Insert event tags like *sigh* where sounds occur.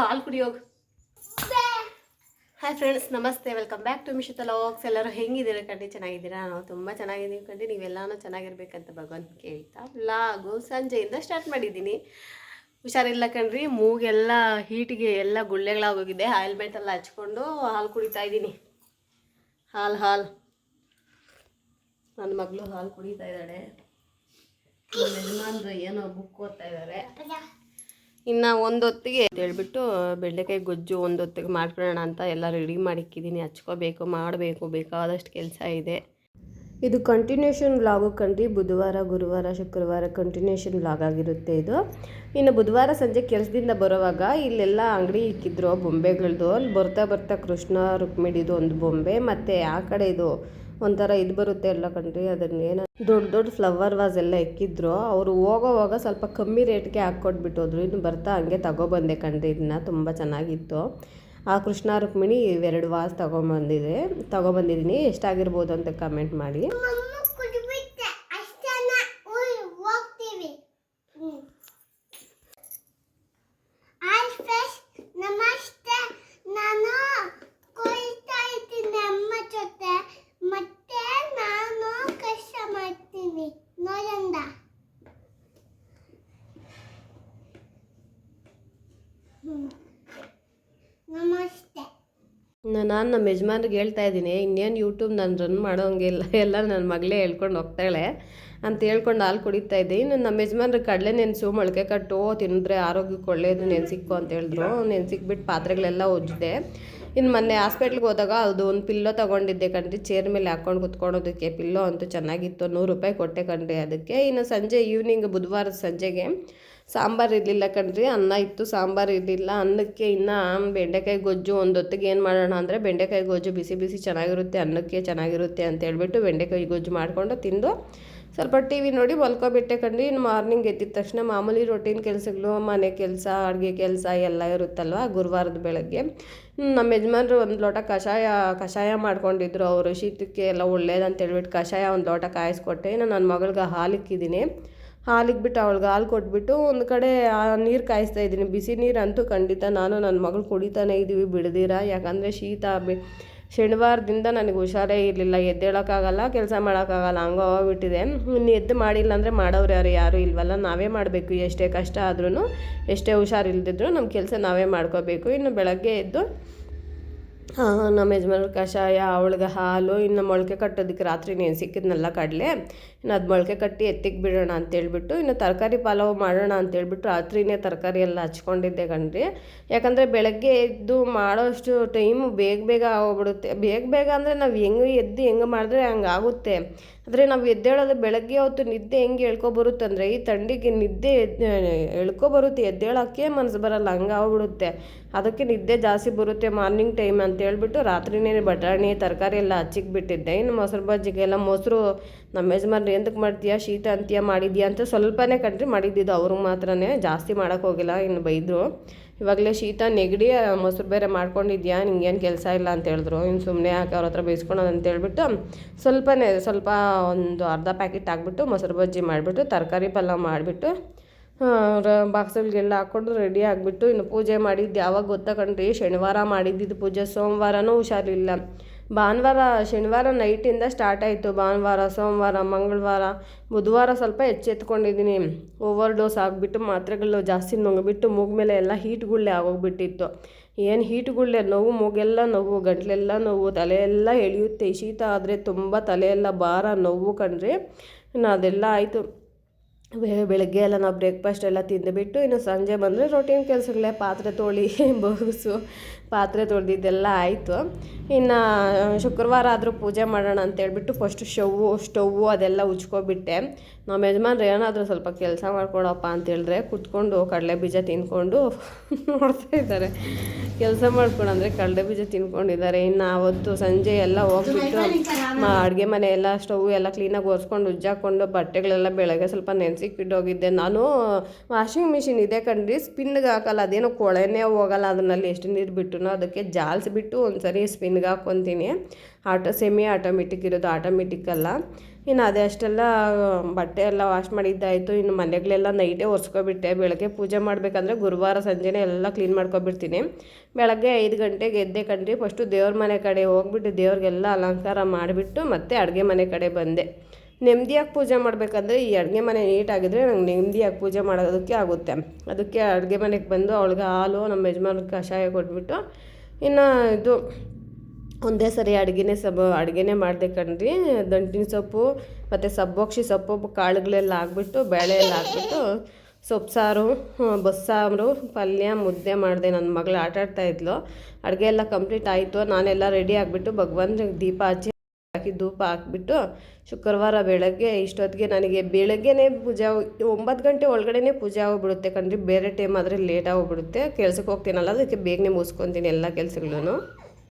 ಹಾಲು ಕುಡಿಯೋಗ hi friends ನಮಸ್ತೆ. Welcome back to Mishita vlogs ಎಲ್ಲರೂ ಹೆಂಗಿದ್ದೀರಾ ಕಂಡಿ ಚೆನ್ನಾಗಿದ್ದೀರಾ? ನಾವು ತುಂಬ ಚೆನ್ನಾಗಿದ್ದೀವಿ ಕಂಡು ನೀವೆಲ್ಲನೂ ಚೆನ್ನಾಗಿರ್ಬೇಕಂತ ಭಗವಂತ ಕೇಳ್ತಾ ಲಾಗು ಸಂಜೆಯಿಂದ ಸ್ಟಾರ್ಟ್ ಮಾಡಿದ್ದೀನಿ. ಹುಷಾರಿಲ್ಲ ಕಣ್ರಿ? ಮೂಗೆಲ್ಲ, ಹೀಟಿಗೆ ಎಲ್ಲ ಗುಳ್ಳೆಗಳಾಗೋಗಿದೆ ಆಯಿಲ್ ಎಲ್ಲ ಹಚ್ಕೊಂಡು ಹಾಲು ಕುಡಿತಾ ಇದ್ದೀನಿ. ಹಾಲು ಹಾಲು. ನನ್ನ ಮಗಳು ಹಾಲು ಕುಡಿತಾ ಇದ್ದಾಳೆ. ನಮ್ಮ ಯಜಮಾನ್ರು ಏನೋ ಬುಕ್ ಓದ್ತಾ ಇದ್ದಾರೆ. ಇನ್ನು ಒಂದೊತ್ತಿಗೆ ಹೇಳ್ಬಿಟ್ಟು ಬೆಂಡೆಕಾಯಿ ಗೊಜ್ಜು ಒಂದೊತ್ತಿಗೆ ಮಾಡ್ಕೊಳ್ಳೋಣ ಅಂತ ಎಲ್ಲ ರೆಡಿ ಮಾಡಿಕ್ಕಿದ್ದೀನಿ ಹಚ್ಕೋಬೇಕು, ಮಾಡಬೇಕು, ಬೇಕಾದಷ್ಟು ಕೆಲಸ ಇದೆ. ಇದು ಕಂಟಿನ್ಯೂಷನ್ ವ್ಲಾಗು ಕಂಡು ಬುಧವಾರ, ಗುರುವಾರ, ಶುಕ್ರವಾರ ಕಂಟಿನ್ಯೂಷನ್ ವ್ಲಾಗ್ ಆಗಿರುತ್ತೆ ಇದು. ಇನ್ನು ಬುಧವಾರ ಸಂಜೆ ಕೆಲಸದಿಂದ ಬರೋವಾಗ ಇಲ್ಲೆಲ್ಲ ಅಂಗಡಿ ಇಕ್ಕಿದ್ರು ಬೊಂಬೆಗಳದ್ದು ಅಲ್ಲಿ ಬರ್ತಾ ಬರ್ತಾ ಕೃಷ್ಣ ರುಕ್ಮಿಡಿದು ಒಂದು ಬೊಂಬೆ, ಮತ್ತು ಆ ಕಡೆ ಇದು ಒಂಥರ ಇದು ಬರುತ್ತೆ ಎಲ್ಲ ಕಣ್ರಿ, ಅದನ್ನೇನು ದೊಡ್ಡ ದೊಡ್ಡ ಫ್ಲವರ್ ವಾಸ್ ಎಲ್ಲ ಇಕ್ಕಿದ್ರು. ಅವರು ಹೋಗೋವಾಗ ಸ್ವಲ್ಪ ಕಮ್ಮಿ ರೇಟ್ಗೆ ಹಾಕ್ಕೊಟ್ಬಿಟ್ಟೋದ್ರು. ಇನ್ನು ಬರ್ತಾ ಹಂಗೆ ತಗೊಬಂದೆ ಕಣ್ರಿ ಇದನ್ನ ತುಂಬ ಚೆನ್ನಾಗಿತ್ತು. ಆ ಕೃಷ್ಣ ರುಕ್ಮಿಣಿ ಇವೆರಡು ವಾಸ್ ತಗೊಂಬಂದಿದೆ. ತಗೊಬಂದಿದ್ದೀನಿ ಎಷ್ಟಾಗಿರ್ಬೋದು ಅಂತ ಕಮೆಂಟ್ ಮಾಡಿ ಮಮ್ಮ ಕುಡಿಬಿಟ್ಟೆ ಅಷ್ಟನ್ನ ಊರು ಹೋಗ್ತೀವಿ ಹಾಯ್ ಫ್ರೆಶ್ ನಮಸ್ತೆ ನಾನು ಕೊಯ್ತಾ ಇದ್ದೀನಿ ಅಮ್ಮ ಜೊತೆ ಮತ್ತೆ ನಾನು ಕಷ್ಟ ಮಾಡ್ತೀನಿ ನೋಡಂದ ನಮಸ್ತೆ ನಾನು ನಮ್ಮ ಯಜಮಾನ್ರಿಗೆ ಹೇಳ್ತಾ ಇದ್ದೀನಿ, ಇನ್ನೇನು ಯೂಟ್ಯೂಬ್ ನಾನು ರನ್ ಮಾಡೋಂಗಿಲ್ಲ ಎಲ್ಲ ನನ್ನ ಮಗಳೇ ಹೇಳ್ಕೊಂಡು ಹೋಗ್ತಾಳೆ ಅಂತ ಹೇಳ್ಕೊಂಡು ಹಾಲು ಕುಡಿತಾ ಇದ್ದೆ. ಇನ್ನು ನಮ್ಮ ಯಜಮಾನ್ರಿಗೆ ಕಡಲೆ ನೆನೆಸು, ಮೊಳಕೆ ಕಟ್ಟು, ತಿಂದರೆ ಆರೋಗ್ಯಕ್ಕೆ ಒಳ್ಳೆಯದು ನೆನೆಸಿಕ್ಕು ಅಂತ ಹೇಳಿದ್ರು. ನೆನೆಸಿಕ್ಬಿಟ್ಟು ಪಾತ್ರೆಗಳೆಲ್ಲ ಉಜ್ಜಿದೆ ಇನ್ನು ಮೊನ್ನೆ ಹಾಸ್ಪಿಟ್ಲಿಗೆ ಹೋದಾಗ ಅದು ಒಂದು ಪಿಲ್ಲೋ ತೊಗೊಂಡಿದ್ದೆ ಕಣ್ರಿ ಚೇರ್ ಮೇಲೆ ಹಾಕ್ಕೊಂಡು ಕುತ್ಕೊಳೋದಕ್ಕೆ ಪಿಲ್ಲೋ ಅಂತೂ ಚೆನ್ನಾಗಿತ್ತು, ನೂರು ರೂಪಾಯಿ ಕೊಟ್ಟೆ ಕಣ್ರಿ ಅದಕ್ಕೆ. ಇನ್ನು ಸಂಜೆ ಈವ್ನಿಂಗ್ ಬುಧವಾರದ ಸಂಜೆಗೆ ಸಾಂಬಾರು ಇರಲಿಲ್ಲ ಕಣ್ರಿ, ಅನ್ನ ಇತ್ತು, ಸಾಂಬಾರು ಇರಲಿಲ್ಲ. ಅನ್ನಕ್ಕೆ ಇನ್ನು ಬೆಂಡೆಕಾಯಿ ಗೊಜ್ಜು ಒಂದು ಹೊತ್ತಿಗೆ ಏನು ಮಾಡೋಣ ಅಂದರೆ ಬೆಂಡೆಕಾಯಿ ಗೊಜ್ಜು ಬಿಸಿ ಬಿಸಿ ಚೆನ್ನಾಗಿರುತ್ತೆ, ಅನ್ನಕ್ಕೆ ಚೆನ್ನಾಗಿರುತ್ತೆ ಅಂತ ಹೇಳ್ಬಿಟ್ಟು ಬೆಂಡೆಕಾಯಿ ಗೊಜ್ಜು ಮಾಡಿಕೊಂಡು ತಿಂದು ಸ್ವಲ್ಪ ಟಿ ವಿ ನೋಡಿ ಮಲ್ಕೊಬಿಟ್ಟೆ ಕಣ್ರಿ. ಇನ್ನು ಮಾರ್ನಿಂಗ್ ಎದ್ದಿದ ತಕ್ಷಣ ಮಾಮೂಲಿ ರೊಟೀನ್ ಕೆಲಸಗಳು, ಮನೆ ಕೆಲಸ, ಅಡುಗೆ ಕೆಲಸ ಎಲ್ಲ ಇರುತ್ತಲ್ವ ಗುರುವಾರದ ಬೆಳಗ್ಗೆ. ನಮ್ಮ ಯಜಮಾನ್ರು ಒಂದು ಲೋಟ ಕಷಾಯ ಕಷಾಯ ಮಾಡ್ಕೊಂಡಿದ್ರು ಅವರು. ಶೀತಕ್ಕೆ ಎಲ್ಲ ಒಳ್ಳೇದಂತ ಹೇಳ್ಬಿಟ್ಟು ಕಷಾಯ ಒಂದು ಲೋಟ ಕಾಯಿಸ್ಕೊಟ್ಟೆ. ಇನ್ನು ನನ್ನ ಮಗಳಿಗೆ ಹಾಲು ಇಕ್ಕಿದ್ದೀನಿ ಹಾಲಿಗೆ ಬಿಟ್ಟು ಅವಳಿಗೆ ಹಾಲು ಕೊಟ್ಬಿಟ್ಟು ಒಂದು ಕಡೆ ಆ ನೀರು ಕಾಯಿಸ್ತಾ ಇದ್ದೀನಿ. ಬಿಸಿ ನೀರು ಅಂತೂ ಖಂಡಿತ ನಾನು ನನ್ನ ಮಗಳು ಕುಡಿತಾನೆ ಇದ್ದೀವಿ ಬಿಡದಿರ? ಯಾಕಂದರೆ ಶೀತ ಬಿ, ಶನಿವಾರದಿಂದ ನನಗೆ ಹುಷಾರೇ ಇರಲಿಲ್ಲ. ಎದ್ದೇಳೋಕ್ಕಾಗಲ್ಲ, ಕೆಲಸ ಮಾಡೋಕ್ಕಾಗಲ್ಲ, ಹಂಗೋ ಹೋಗ್ಬಿಟ್ಟಿದೆ ಇನ್ನು ಎದ್ದು ಮಾಡಿಲ್ಲ ಅಂದರೆ ಮಾಡೋರು ಯಾರು? ಯಾರೂ ಇಲ್ವಲ್ಲ? ನಾವೇ ಮಾಡಬೇಕು. ಎಷ್ಟೇ ಕಷ್ಟ ಆದ್ರೂ ಎಷ್ಟೇ ಹುಷಾರಿಲ್ದಿದ್ರು ನಮ್ಮ ಕೆಲಸ ನಾವೇ ಮಾಡ್ಕೋಬೇಕು. ಇನ್ನು ಬೆಳಗ್ಗೆ ಎದ್ದು ನಮ್ಮ ಯಜಮಾನ್ರ ಕಷಾಯ, ಅವಳಿಗೆ ಹಾಲು, ಇನ್ನು ಮೊಳಕೆ ಕಟ್ಟೋದಕ್ಕೆ ರಾತ್ರಿ ನೀನು ಸಿಕ್ಕಿದ್ನೆಲ್ಲ ಕಡಲೆ, ಇನ್ನು ಅದು ಮೊಳಕೆ ಕಟ್ಟಿ ಎತ್ತಿಗೆ ಬಿಡೋಣ ಅಂತೇಳ್ಬಿಟ್ಟು ಇನ್ನು ತರಕಾರಿ ಪಲಾವ್ ಮಾಡೋಣ ಅಂತೇಳ್ಬಿಟ್ಟು ರಾತ್ರಿನೇ ತರಕಾರಿ ಎಲ್ಲ ಹಚ್ಕೊಂಡಿದ್ದೆ ಕಣ್ರಿ. ಯಾಕಂದರೆ ಬೆಳಗ್ಗೆ ಎದ್ದು ಮಾಡೋಷ್ಟು ಟೈಮು ಬೇಗ ಬೇಗ ಆಗೋಗ್ಬಿಡುತ್ತೆ. ಬೇಗ ಬೇಗ ಅಂದರೆ ನಾವು ಹೆಂಗೆ ಎದ್ದು ಹೆಂಗೆ ಮಾಡಿದ್ರೆ ಹಂಗೆ ಆಗುತ್ತೆ ಆದರೆ ನಾವು ಎದ್ದೇಳೋದು ಬೆಳಗ್ಗೆ ಹೊತ್ತು ನಿದ್ದೆ ಹೆಂಗೆ ಹೇಳ್ಕೊಬರುತ್ತಂದರೆ ಈ ಥಂಡಿಗೆ ನಿದ್ದೆ ಎಳ್ಕೊಬರುತ್ತೆ, ಎದ್ದೇಳೋಕ್ಕೆ ಮನಸ್ಸು ಬರಲ್ಲ, ಹಂಗೆ ಆಗ್ಬಿಡುತ್ತೆ. ಅದಕ್ಕೆ ನಿದ್ದೆ ಜಾಸ್ತಿ ಬರುತ್ತೆ ಮಾರ್ನಿಂಗ್ ಟೈಮ್ ಅಂತ ಹೇಳ್ಬಿಟ್ಟು ರಾತ್ರಿನೇ ಬಟಾಣಿ, ತರಕಾರಿ ಎಲ್ಲ ಹಚ್ಚಿಕ್ಬಿಟ್ಟಿದ್ದೆ ಇನ್ನು ಮೊಸರು ಬಜ್ಜಿಗೆಲ್ಲ ಮೊಸರು, ನಮ್ಮ ಯಜಮಾನ್ರು ಎಂದಕ್ಕೆ ಮಾಡ್ತೀಯಾ? ಶೀತ ಅಂತೀಯ? ಮಾಡಿದ್ಯಾ? ಅಂತ ಸ್ವಲ್ಪನೇ ಕಂಡ್ರಿ ಮಾಡಿದ್ದಿದ್ದು ಅವ್ರಿಗೆ ಮಾತ್ರನೇ. ಜಾಸ್ತಿ ಮಾಡೋಕ್ಕೋಗಿಲ್ಲ ಇನ್ನು ಬೈದರು. ಇವಾಗಲೇ ಶೀತ ನೆಗಡಿ ಮೊಸರು ಬೇರೆ ಮಾಡ್ಕೊಂಡಿದ್ಯಾ, ನಿಂಗೇನು ಕೆಲಸ ಇಲ್ಲ ಅಂತ ಹೇಳಿದ್ರು. ಇನ್ನು ಸುಮ್ಮನೆ ಯಾಕೆ ಅವ್ರ ಹತ್ರ ಬೇಯಿಸ್ಕೊಳೋದು ಅಂತ ಹೇಳ್ಬಿಟ್ಟು, ಸ್ವಲ್ಪನೇ, ಸ್ವಲ್ಪ ಒಂದು ಅರ್ಧ ಪ್ಯಾಕೆಟ್ ಹಾಕ್ಬಿಟ್ಟು ಮೊಸರು ಬಜ್ಜಿ ಮಾಡಿಬಿಟ್ಟು, ತರಕಾರಿ ಪಲಾವ್ ಮಾಡಿಬಿಟ್ಟು ಬಾಕ್ಸಲ್ಗೆಲ್ಲ ಹಾಕ್ಕೊಂಡು ರೆಡಿ ಆಗಿಬಿಟ್ಟು ಇನ್ನು ಪೂಜೆ ಮಾಡಿದ್ದು ಯಾವಾಗ ಗೊತ್ತಾ ಕಣ್ರಿ? ಶನಿವಾರ ಮಾಡಿದ್ದಿದ್ದು ಪೂಜೆ. ಸೋಮವಾರನೂ ಹುಷಾರಿಲ್ಲ. ಭಾನುವಾರ, ಶನಿವಾರ ನೈಟಿಂದ ಸ್ಟಾರ್ಟ್ ಆಯಿತು. ಭಾನುವಾರ, ಸೋಮವಾರ, ಮಂಗಳವಾರ, ಬುಧವಾರ ಸ್ವಲ್ಪ ಎಚ್ಚೆತ್ಕೊಂಡಿದ್ದೀನಿ ಓವರ್ ಡೋಸ್ ಆಗಿಬಿಟ್ಟು ಮಾತ್ರೆಗಳು ಜಾಸ್ತಿ ನುಂಗ್ಬಿಟ್ಟು ಮೂಗು ಮೇಲೆ ಎಲ್ಲ ಹೀಟ್ಗಳೇ ಆಗೋಗ್ಬಿಟ್ಟಿತ್ತು. ಏನು ಹೀಟ್ಗಳೇ ನೋವು, ಮೂಗೆಲ್ಲ ನೋವು, ಗಂಟ್ಲೆಲ್ಲ ನೋವು, ತಲೆಯೆಲ್ಲ ಎಳೆಯುತ್ತೆ. ಶೀತ ಆದರೆ ತುಂಬ ತಲೆಯೆಲ್ಲ ಭಾರ, ನೋವು ಕಣ್ರಿ. ಇನ್ನು ಅದೆಲ್ಲ ಆಯಿತು. ಬೆಳಗ್ಗೆ ಎಲ್ಲ ನಾವು ಬ್ರೇಕ್ಫಾಸ್ಟ್ ಎಲ್ಲ ತಿಂದುಬಿಟ್ಟು ಇನ್ನು ಸಂಜೆ ಬಂದರೆ ರೊಟೀನ್ ಕೆಲಸಗಳೇ ಪಾತ್ರೆ ತೊಳಿ ಬಗ್ಸು ಪಾತ್ರೆ ತೊಳೆದಿದ್ದೆಲ್ಲ ಆಯಿತು. ಇನ್ನು ಶುಕ್ರವಾರ ಆದರೂ ಪೂಜೆ ಮಾಡೋಣ ಅಂತೇಳ್ಬಿಟ್ಟು ಫಸ್ಟ್ ಶವ್ವು ಸ್ಟವ್ವು ಅದೆಲ್ಲ ಉಜ್ಕೊಬಿಟ್ಟೆ. ನಮ್ಮ ಯಜಮಾನ್ರು, ಏನಾದರೂ ಸ್ವಲ್ಪ ಕೆಲಸ ಮಾಡ್ಕೊಡಪ್ಪ ಅಂತ ಹೇಳಿದ್ರೆ ಕುತ್ಕೊಂಡು ಕಡಲೆ ಬೀಜ ತಿನ್ಕೊಂಡು *laughs* ನೋಡ್ತಾ ಇದ್ದಾರೆ. ಕೆಲಸ ಮಾಡ್ಕೊಂಡು ಅಂದರೆ ಕಡಲೆ ಬೀಜ ತಿನ್ಕೊಂಡಿದ್ದಾರೆ. ಇನ್ನು ಆವತ್ತು ಸಂಜೆ ಎಲ್ಲ ಹೋಗ್ಬಿಟ್ಟು ಅಡುಗೆ ಮನೆ ಎಲ್ಲ, ಸ್ಟವ್ ಎಲ್ಲ ಕ್ಲೀನಾಗಿ ಒರೆಸ್ಕೊಂಡು ಉಜ್ಜಾಕೊಂಡು ಬಟ್ಟೆಗಳೆಲ್ಲ ಬೆಳಗ್ಗೆ ಸ್ವಲ್ಪ ನೆನೆಸಿಕ್ಕಿಟ್ಟೋಗಿದ್ದೆ ನಾನು ವಾಷಿಂಗ್ ಮಿಷಿನ್ ಇದೆ ಕಣ್ರಿ ಸ್ಪಿನ್ಗೆ ಹಾಕಲ್ಲ, ಅದೇನೋ ಕೊಳೆನೇ ಹೋಗಲ್ಲ ಅದನ್ನಲ್ಲಿ ಎಷ್ಟು ನೀರು ಬಿಟ್ಟು ಅದಕ್ಕೆ ಜಾಲಿಸ್ಬಿಟ್ಟು ಒಂದು ಸರಿ ಸ್ಪಿನ್ಗೆ ಹಾಕ್ಕೊತೀನಿ ಆಟೋ ಸೆಮಿ ಆಟೋಮೆಟಿಕ್ ಇರೋದು ಆಟೋಮೆಟಿಕ್ ಅಲ್ಲ. ಇನ್ನು ಅದೇ ಅಷ್ಟೆಲ್ಲ, ಬಟ್ಟೆ ಎಲ್ಲ ವಾಶ್ ಮಾಡಿದ್ದಾಯಿತು. ಇನ್ನು ಮನೆಗಳೆಲ್ಲ ನೈಟೇ ಒರೆಸ್ಕೊಬಿಟ್ಟೆ. ಬೆಳಗ್ಗೆ ಪೂಜೆ ಮಾಡಬೇಕಂದ್ರೆ ಗುರುವಾರ ಸಂಜೆನೇ ಎಲ್ಲ ಕ್ಲೀನ್ ಮಾಡ್ಕೊಬಿಡ್ತೀನಿ. ಬೆಳಗ್ಗೆ ಐದು ಗಂಟೆಗೆ ಎದ್ದೆ ಕಣ್ರಿ. ಫಸ್ಟು ದೇವ್ರ ಮನೆ ಕಡೆ ಹೋಗ್ಬಿಟ್ಟು ದೇವ್ರಿಗೆಲ್ಲ ಅಲಂಕಾರ ಮಾಡಿಬಿಟ್ಟು ಮತ್ತೆ ಅಡುಗೆ ಮನೆ ಕಡೆ ಬಂದೆ. ನೆಮ್ಮದಿಯಾಗಿ ಪೂಜೆ ಮಾಡಬೇಕಂದ್ರೆ ಈ ಅಡುಗೆ ಮನೆ ನೀಟಾಗಿದ್ದರೆ ನಂಗೆ ನೆಮ್ಮದಿಯಾಗಿ ಪೂಜೆ ಮಾಡೋದಕ್ಕೆ ಆಗುತ್ತೆ. ಅದಕ್ಕೆ ಅಡುಗೆ ಮನೆಗೆ ಬಂದು ಅವಳಿಗೆ ಹಾಲು ನಮ್ಮ ಯಜಮಾನ್ರಿಗೆ ಕಷಾಯ ಕೊಟ್ಬಿಟ್ಟು ಇನ್ನು ಇದು ಒಂದೇ ಸರಿ ಅಡುಗೆನೇ ಸಬ್, ಅಡುಗೆನೇ ಮಾಡಿದೆ ಕಣ್ರಿ. ದಂಟಿನ ಸೊಪ್ಪು, ಮತ್ತು ಸಬ್ಬಕ್ಷಿ ಸೊಪ್ಪು, ಕಾಳುಗಳೆಲ್ಲ ಹಾಕ್ಬಿಟ್ಟು ಬೇಳೆ ಎಲ್ಲ ಹಾಕ್ಬಿಟ್ಟು, ಸೊಪ್ಪು ಸಾರು ಬಸ್ಸಾರು ಪಲ್ಯ, ಮುದ್ದೆ ಮಾಡಿದೆ. ನನ್ನ ಮಗಳು ಆಟ ಆಡ್ತಾ ಇದ್ಲು. ಅಡುಗೆ ಎಲ್ಲ ಕಂಪ್ಲೀಟ್ ಆಯಿತು. ನಾನೆಲ್ಲ ರೆಡಿ ಆಗಿಬಿಟ್ಟು ಭಗವಂತನಿಗೆ ದೀಪ ಹಚ್ಚಿ, ಹಾಕಿ ಧೂಪ ಹಾಕ್ಬಿಟ್ಟು, ಶುಕ್ರವಾರ ಬೆಳಗ್ಗೆ ಇಷ್ಟೊತ್ತಿಗೆ ನನಗೆ ಬೆಳಗ್ಗೆನೇ ಪೂಜೆ ಒಂಬತ್ತು ಗಂಟೆ ಒಳಗಡೆನೇ ಪೂಜೆ ಹೋಗ್ಬಿಡುತ್ತೆ ಕಣ್ರಿ. ಬೇರೆ ಟೈಮ್ ಆದರೆ ಲೇಟ್ ಆಗೋಗ್ಬಿಡುತ್ತೆ ಕೆಲ್ಸಕ್ಕೆ ಹೋಗ್ತೀನಲ್ಲ, ಅದಕ್ಕೆ ಬೇಗನೆ ಮುಗಿಸ್ಕೊತೀನಿ ಎಲ್ಲ ಕೆಲಸಗಳನ್ನು.